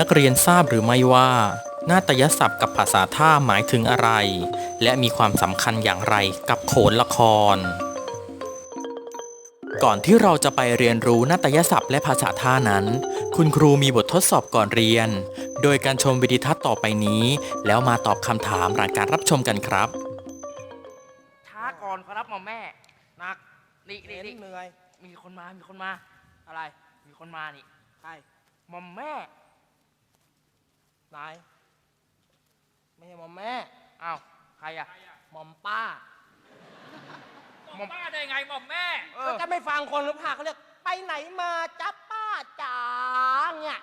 นักเรียนทราบหรือไม่ว่า นาฏยศัพท์กับภาษาท่าหมายถึงอะไร และมีความสำคัญอย่างไรกับโขนละคร ก่อนที่เราจะไปเรียนรู้นาฏยศัพท์และภาษาท่านั้น คุณครูมีบททดสอบก่อนเรียน โดยการชมวิดีทัศน์ต่อไปนี้ แล้วมาตอบคำถามหลังการรับชมกันครับ ช้าก่อนขอรับหมอมแม่หนักนี่นี่เห็นนี่เหนื่อย มีคนมา มีคนมา อะไร มีคนมานี่ ใคร หมอมแม่ นาย ไม่ใช่หมอมแม่อ้าวใครอะหมอมป้า หมอมป้าได้ไงหม่อมแม่ เอก็อจะไม่ฟังคนหรือพาเขาเรียกไปไหนมาจ๊ะป้าจ๋าเนี่ย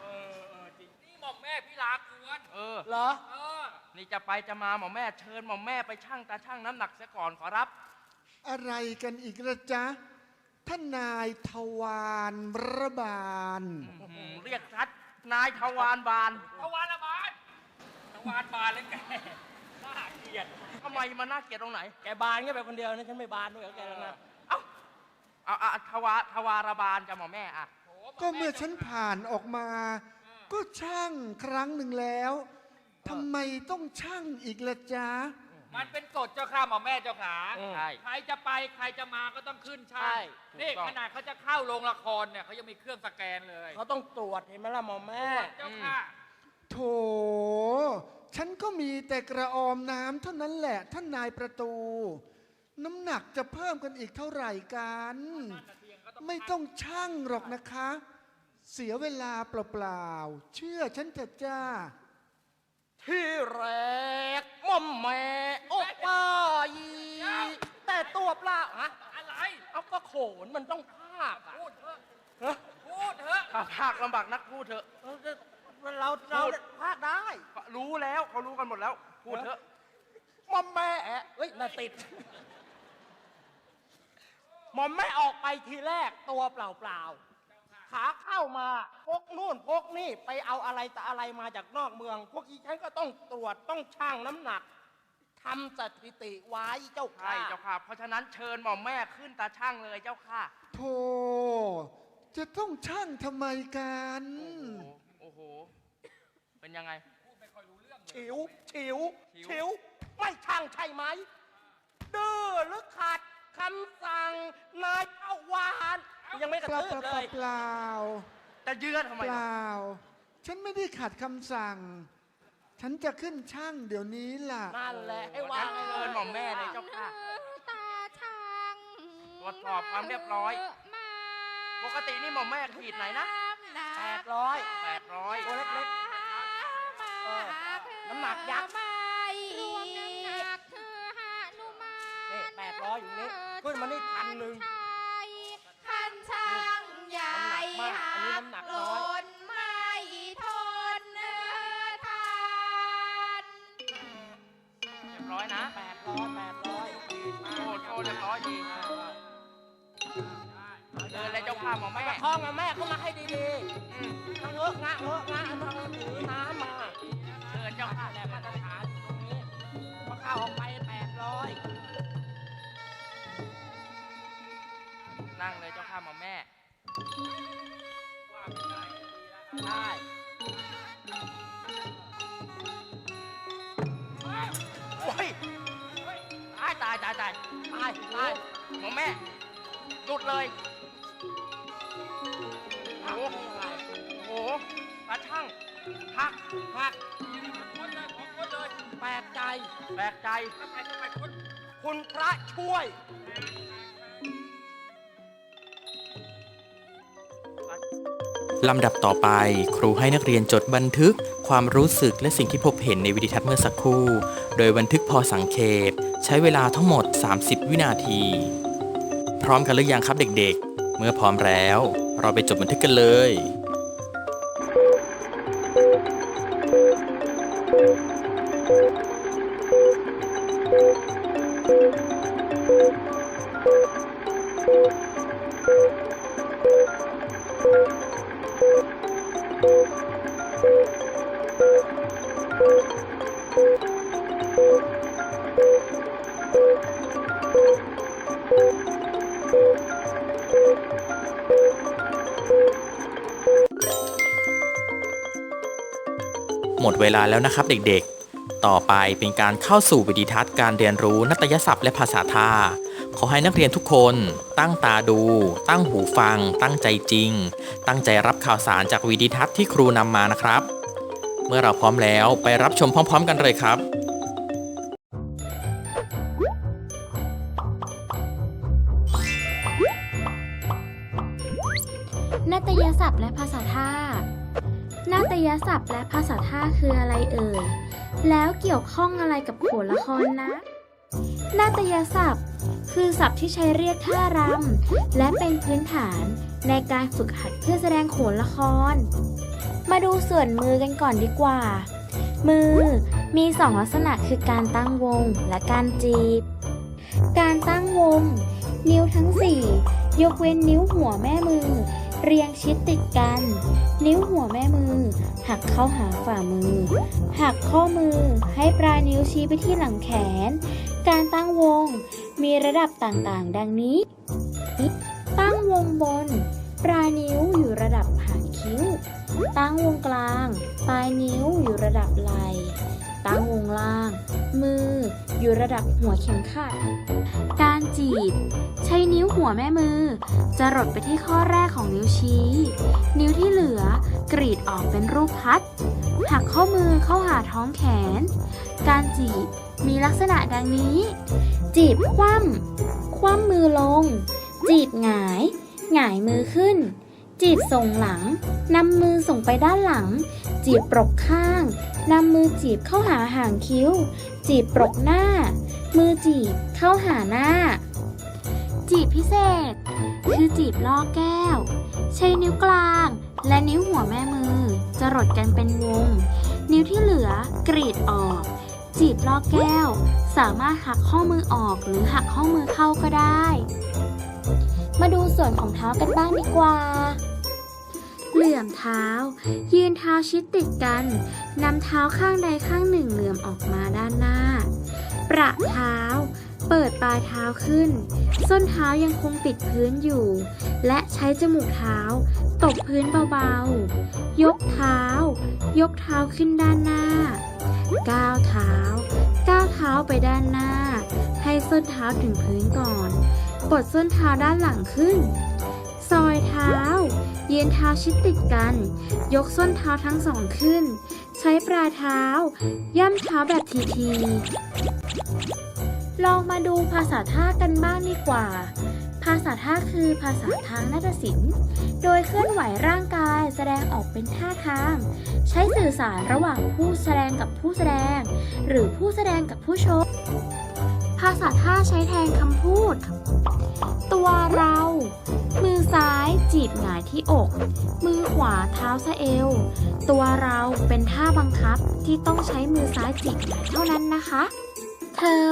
เออเออจริงนี่หม่อมแม่พี่ลากวนเออ เหรอ เออนี่จะไปจะมาหมอมแม่เชิญหมอมแม่ไปชั่งตาชั่งน้ำหนักเสียก่อนขอรับ อะไรกันอีกละจ๊ะท่านนายทวารระบาล อื้อหือเรียกชัด นายทวารบานทวารบาลทวารบานเลยแกน่าเกลียดทำไมมันน่าเกลียดตรงไหน แกบานแค่ไปคนเดียวนะฉันไม่บานด้วยกับแกแล้วนะเอ้าเอาเอาเอาทวาทวารบาลจะหมอมแม่อะโอ้หม่ก็เมื่อฉันผ่านออกมา ก็ช่างครั้งหนึ่งแล้วทำไมต้องช่างอีกละจ๊ะ มันเป็นกฎเจ้าข้าหม่อมแม่เจ้าขา ใช่ ใครจะไปใครจะมาก็ต้องขึ้นช่าใช่งนี่ถูกต้อง ขนาดเขาจะเข้าโรงละครเนี่ยเขายังมีเครื่องสแกนเลยเขาต้องตรวจเห็นไหมล่ะหมอมแม่ เจ้าข้าโถ ฉันก็มีแต่กระออมน้ำเท่านั้นแหละ ท่านนายประตู น้ำหนักจะเพิ่มกันอีกเท่าไหร่กัน ไม่ต้องช่างหรอกนะคะ เสียเวลาเปล่าๆ เชื่อฉันเถอะจ้า ที่แรกหมอมแม่โอ้ป้ายแต่ตัวเปล่าฮะอะไร เอาก็โขนมันต้องภาคอะพูดเถอะฮะพูดเถอะถ้าภาคลำบากนักพูดเถอะเราเราภาคได้ รู้แล้วเขารู้กันหมดแล้ว พูดเถอะหมอมแม่เฮ้ยน่าติดหมอมแม่ออกไปทีแรกตัวเปล่าๆ ขาเข้ามาพกนู่นพกนี่ไปเอาอะไรแต่อะไรมาจากนอกเมือง พวกอีฉันก็ต้องตรวจต้องชั่งน้ำหนักทำสถิติไว้เจ้าใช่ค่ะเจ้าค่ะ เพราะฉะนั้นเชิญหม่อมแม่ขึ้นตาช่างเลยเจ้าค่ะ โธ่จะต้องช่างทำไมกัน โอ้โห โอ้โห เป็นยังไง ฉิวฉิวฉิวไม่ช่างใช่ไหมดื้อหรือขาดคำสั่งนายเจ้าวาน ยังไม่กระเปล่าตืเปอล่าเลย เปล่าจะเยือนทำไมเปล่า ฉันไม่ได้ขัดคำสั่ง ฉันจะขึ้นช่างเดี๋ยวนี้ล่ะ นั่นแหละให้งั้วานงเชิญหม่อมแม่เลยเจ้าค่ะ ตาช่างตรวจสอบความเรียบร้อย มาปกตินี่หม่อมแม่ขีดไหนนะ แปดร้อย แปดร้อยตัวเล็ก เออน้ำหนักยักษ์ ไม่รวมน้ำหนักเธอหานุมานนี่800อยู่นี่ขึ้นมานี่พันหนึ่ง ชา นี้น้ำหนักน้อยหล่นไม่ทนเนื้อทานเรียบร้อยนะแปดร้อยแปดร้อยโอ้โหเรียบร้อยดีเดินเลยเจ้าค่ะหม่อมแม่คล้องมาแม่เข้ามาให้ดีๆทั้งเงอะงะเงอะงะทั้งถือน้ำมาเชิญเจ้าค่ะแต่มาตรฐานอยู่ตรงนี้พอเข้าออกไปแปดร้อยนั่งเลยเจ้าค่ะหม่อมแม่ ได้โอ้ยตายตายตายตายตายตายหมอแม่หลุดเลยโอ้โหโอ้โหตาช่างหักหักคนเลยของคนเลยแปลกใจแปลกใจทำไมทำไมคนคุณพระช่วย ลำดับต่อไป ครูให้นักเรียนจดบันทึก ความรู้สึกและสิ่งที่พบเห็นในวิดีทัศน์เมื่อสักครู่ โดยบันทึกพอสังเขปใช้เวลาทั้งหมด 30 วินาที พร้อมกันหรือยังครับเด็กๆ เมื่อพร้อมแล้ว เราไปจดบันทึกกันเลยค ลาแล้วนะครับเด็กๆ ต่อไปเป็นการเข้าสู่วิดีทัศน์การเรียนรู้นัตยศัพท์และภาษาท่า ขอให้นักเรียนทุกคนตั้งตาดู ตั้งหูฟัง ตั้งใจจริง ตั้งใจรับข่าวสารจากวิดีทัศน์ที่ครูนำมานะครับ เมื่อเราพร้อมแล้วไปรับชมพร้อม ๆ กันเลยครับ แล้วเกี่ยวข้องอะไรกับโขนละครนะนาตยศัพท์ คือศัพท์ที่ใช้เรียกท่ารำและเป็นพื้นฐานในการฝึกหัดเพื่อแสดงโขนละคร มาดูส่วนมือกันก่อนดีกว่า มือมีสองลักษณะคือการตั้งวงและการจีบ การตั้งวง นิ้วทั้ง4ยกเว้นนิ้วหัวแม่มือ เรียงชิดติดกัน นิ้วหัวแม่มือ หักเข้าหาฝ่ามือ หักข้อมือให้ปลายนิ้วชี้ไปที่หลังแขน การตั้งวงมีระดับต่างๆ ดังนี้ ตั้งวงบน ปลายนิ้วอยู่ระดับหางคิ้ว ตั้งวงกลาง ปลายนิ้วอยู่ระดับไหล่ ตั้งวงล่าง มืออยู่ระดับหัวเข็มขัด การจีบ ใช้นิ้วหัวแม่มือ จะรดไปที่ข้อแรกของนิ้วชี้ นิ้วที่เหลือกรีดออกเป็นรูปพัด หักข้อมือเข้าหาท้องแขน การจีบมีลักษณะดังนี้ จีบคว่ำคว่ำมือลง จีบหงายหงายมือขึ้น จีบส่งหลังนำมือส่งไปด้านหลัง จีบปรกข้างนำมือจีบเข้าหาหางคิ้ว จีบปรกหน้า มือจีบเข้าหาหน้า จีบพิเศษ คือจีบล่อแก้ว ใช้นิ้วกลาง และนิ้วหัวแม่มือจะรดกันเป็นวง นิ้วที่เหลือกรีดออก จีบล่อแก้ว สามารถหักข้อมือออกหรือหักข้อมือเข้าก็ได้ มาดูส่วนของเท้ากันบ้างดีกว่า เหลื่อมเท้า ยืนเท้าชิดติดกันนำเท้าข้างใดข้างหนึ่งเหลื่อมออกมาด้านหน้า ประเท้า เปิดปลายเท้าขึ้น ส้นเท้ายังคงติดพื้นอยู่ และใช้จมูกเท้า ตบพื้นเบาๆ ยกเท้า ยกเท้าขึ้นด้านหน้า ก้าวเท้า ก้าวเท้าไปด้านหน้า ให้ส้นเท้าถึงพื้นก่อน กดส้นเท้าด้านหลังขึ้น ซอยเท้า เยืนเท้าชิดติดกัน ยกส้นเท้าทั้งสองขึ้น ใช้ปลายเท้า ย่ำเท้าแบบทีๆลองมาดูภาษาท่ากันบ้างดีกว่า ภาษาท่าคือภาษาทางนาฏศิลป์ โดยเคลื่อนไหวร่างกายแสดงออกเป็นท่าทาง ใช้สื่อสารระหว่างผู้แสดงกับผู้แสดง หรือผู้แสดงกับผู้ชม ภาษาท่าใช้แทนคำพูด ตัวเรา มือซ้ายจีบหงายที่อก มือขวาเท้าสะเอว ตัวเราเป็นท่าบังคับที่ต้องใช้มือซ้ายจีบหงายเท่านั้นนะคะ เธอ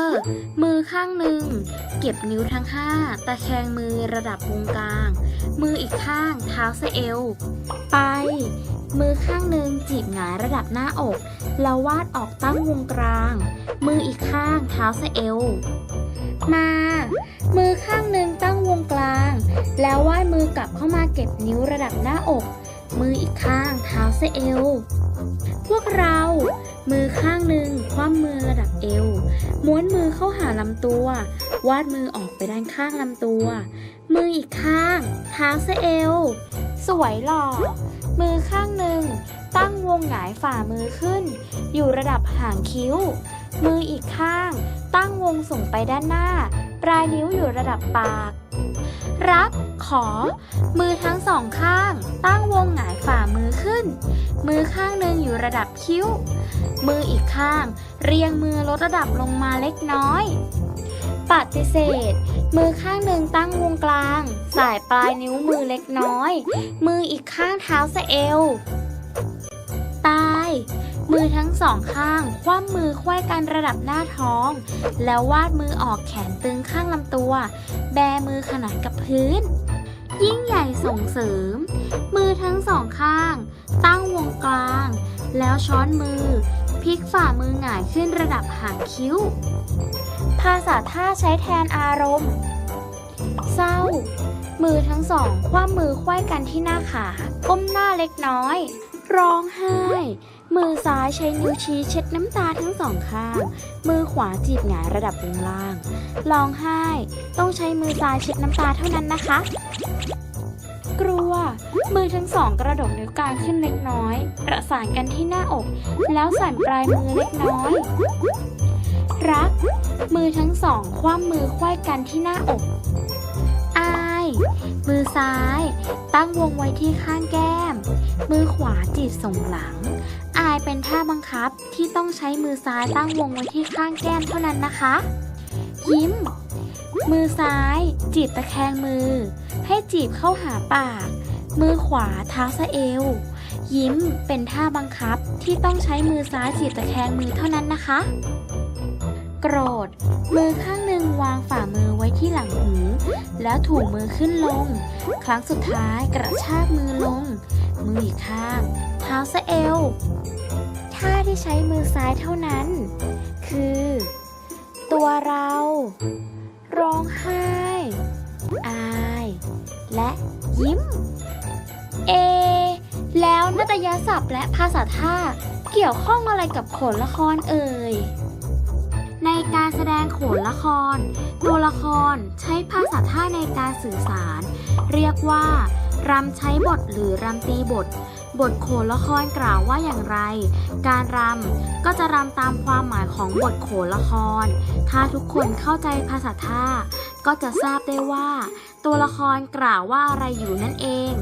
มือข้างหนึ่ง เก็บนิ้วทั้งห้าตะแคงมือระดับวงกลาง มืออีกข้างเท้าสะเอว ไป มือข้างหนึ่งจีบหงายระดับหน้าอกแล้ววาดออกตั้งวงกลาง มืออีกข้างเท้าสะเอว มา มือข้างหนึ่งตั้ง วงกลาง แล้ววาดมือกลับเข้ามาเก็บนิ้วระดับหน้าอก มืออีกข้างเท้าสะเอว พวกเรา มือข้างหนึ่งคว่ำมือระดับเอว ม้วนมือเข้าหาลำตัว วาดมือออกไปด้านข้างลำตัว มืออีกข้างเท้าสะเอว สวยหล่อ มือข้างหนึ่งตั้งวงหงายฝ่ามือขึ้น อยู่ระดับหางคิ้ว มืออีกข้าง ตั้งวงส่งไปด้านหน้า ปลายนิ้วอยู่ระดับปาก รับ ขอ มือทั้งสองข้าง ตั้งวงหงายฝ่ามือขึ้น มือข้างหนึ่งอยู่ระดับคิ้ว มืออีกข้าง เรียงมือลดระดับลงมาเล็กน้อยปฏิเสธ มือข้างหนึ่งตั้งวงกลาง สายปลายนิ้วมือเล็กน้อย มืออีกข้างเท้าสะเอว ตาย มือทั้งสองข้าง คว่ำมือควยกันระดับหน้าท้อง แล้ววาดมือออกแขนตึงข้างลำตัว แบมือขนานกับพื้น ยิ่งใหญ่ส่งเสริม มือทั้งสองข้าง ตั้งวงกลาง แล้วช้อนมือพลิกฝ่ามือหงายขึ้นระดับหางคิ้ว ภาษาท่าใช้แทนอารมณ์ เศร้า มือทั้งสองคว่ำมือควยกันที่หน้าขา ก้มหน้าเล็กน้อย ร้องไห้ มือซ้ายใช้นิ้วชี้เช็ดน้ำตาทั้งสองข้าง มือขวาจีบหงายระดับวงล่าง ร้องไห้ ต้องใช้มือซ้ายเช็ดน้ำตาเท่านั้นนะคะ กลัว มือทั้งสองกระดกนิ้วกลางขึ้นเล็กน้อย ประสานกันที่หน้าอก แล้วสั่นปลายมือเล็กน้อย รัก มือทั้งสองคว่ำมือควายกันที่หน้าอก มือซ้าย ตั้งวงไว้ที่ข้างแก้ม มือขวาจีบส่งหลัง อายเป็นท่าบังคับที่ต้องใช้มือซ้ายตั้งวงไว้ที่ข้างแก้มเท่านั้นนะคะ ยิ้ม มือซ้าย จีบตะแคงมือ ให้จีบเข้าหาปาก มือขวาเท้าสะเอว ยิ้มเป็นท่าบังคับที่ต้องใช้มือซ้ายจีบตะแคงมือเท่านั้นนะคะ โกรธ มือข้างหนึ่งวางฝ่ามือไว้ที่หลังหู แล้วถูมือขึ้นลง ครั้งสุดท้ายกระชากมือลง มืออีกข้างเท้าสะเอวท่าที่ใช้มือซ้ายเท่านั้น คือ ตัวเรา ร้องไห้ อาย และยิ้ม เอ แล้วนาตยศัพท์และภาษาท่าเกี่ยวข้องอะไรกับขนละครเอ่ย ในการแสดงโขนละคร ตัวละครใช้ภาษาท่าในการสื่อสาร เรียกว่ารำใช้บทหรือรำตีบท บทโขนละครกล่าวว่าอย่างไร การรำก็จะรำตามความหมายของบทโขนละคร ถ้าทุกคนเข้าใจภาษาท่า ก็จะทราบได้ว่า ตัวละครกล่าวว่าอะไรอยู่นั่นเอง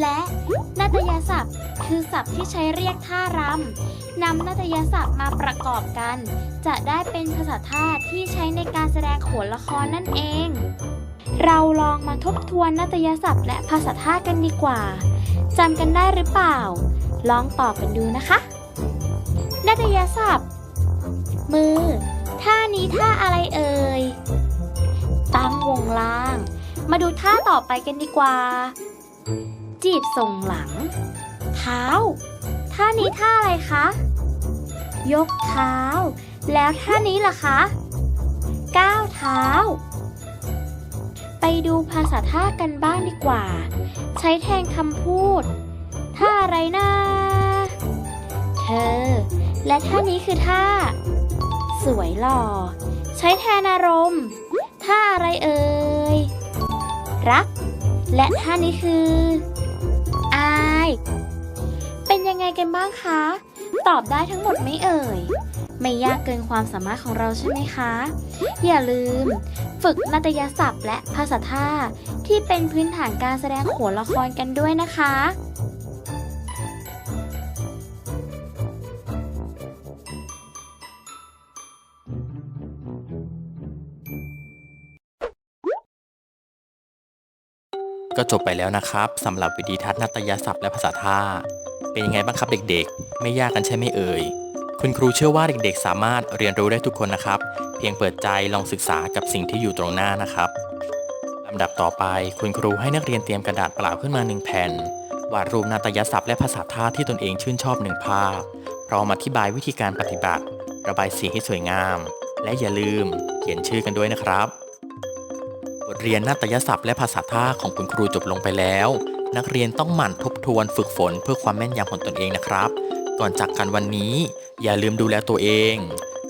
และนาตยศัพท์ คือศัพท์ที่ใช้เรียกท่ารำ นำนาตยศัพท์มาประกอบกัน จะได้เป็นภาษาท่าที่ใช้ในการแสดงโขนละครนั่นเอง เราลองมาทบทวนนาตยศัพท์และภาษาท่ากันดีกว่าจำกันได้หรือเปล่า ลองตอบกันดูนะคะนาตยศัพท์ มือ ท่านี้ท่าอะไรเอ่ย ตั้งวงล่าง มาดูท่าต่อไปกันดีกว่า จีบส่งหลัง เท้า ท่านี้ท่าอะไรคะ ยกเท้า แล้วท่านี้ล่ะคะ ก้าวเท้า ไปดูภาษาท่ากันบ้างดีกว่า ใช้แทนคำพูด ท่าอะไรนะเธอ และท่านี้คือท่า สวยหล่อ ใช้แทนอารมณ์ ท่าอะไรเอ่ย รัก และท่านี้คือ กันบ้างคะ ตอบได้ทั้งหมดไหมเอ่ย ไม่ยากเกินความสามารถของเราใช่ไหมคะ อย่าลืม ฝึกนาตยศัพท์และภาษาท่าที่เป็นพื้นฐานการแสดงโขนละครกันด้วยนะคะก็จบไปแล้วนะครับสำหรับวิดีทัศน์นาตยศัพท์และภาษาท่า เป็นยังไงบ้างครับเด็กๆ ไม่ยากกันใช่ไหมเอ่ย คุณครูเชื่อว่าเด็กๆ สามารถเรียนรู้ได้ทุกคนนะครับ เพียงเปิดใจลองศึกษากับสิ่งที่อยู่ตรงหน้านะครับลำดับต่อไปคุณครูให้นักเรียนเตรียมกระดาษเปล่าขึ้นมาหนึ่งแผ่น วาดรูปนาตยศัพท์และภาษาท่าที่ตนเองชื่นชอบหนึ่งภาพ พร้อมอธิบายวิธีการปฏิบัติ ระบายสีให้สวยงาม และอย่าลืม เขียนชื่อกันด้วยนะครับ บทเรียนนาฏยศัพท์และภาษาท่าของคุณครูจบลงไปแล้ว นักเรียนต้องหมั่นทบทวนฝึกฝนเพื่อความแม่นยำของตนเองนะครับ ก่อนจากกันวันนี้ อย่าลืมดูแลตัวเอง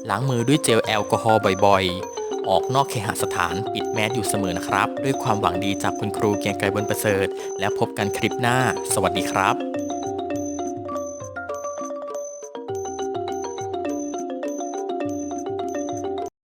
ล้างมือด้วยเจลแอลกอฮอล์บ่อยๆ ออกนอกเคหสถานปิดแมสอยู่เสมอนะครับ ด้วยความหวังดีจากคุณครูเกียงไกรบนประเสริฐ และพบกันคลิปหน้า สวัสดีครับ